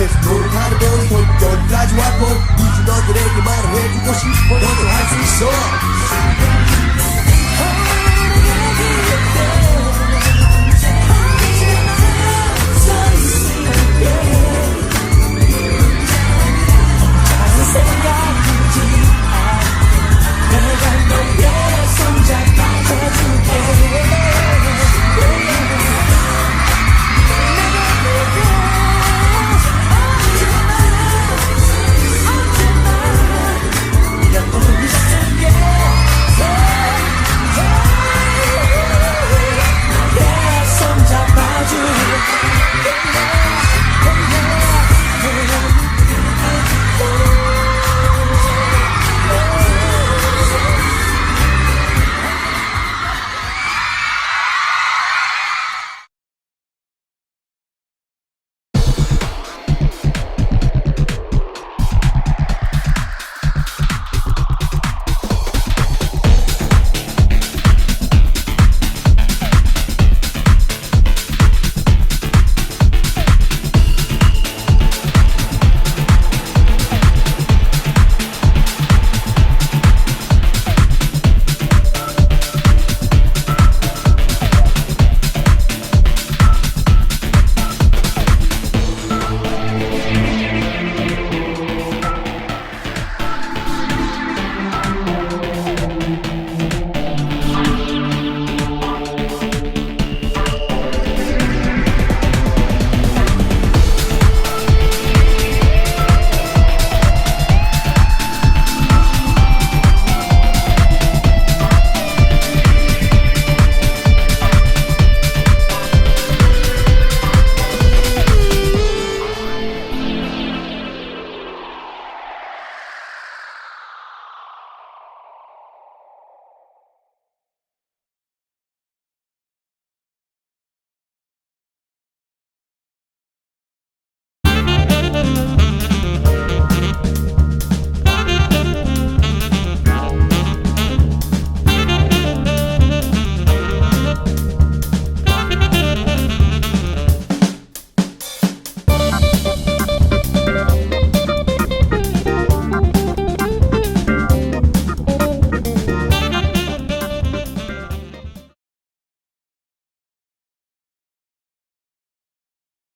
です乗るカルボンポイントラジワポン虹のグレーに丸ヘイク腰ポイント外しそう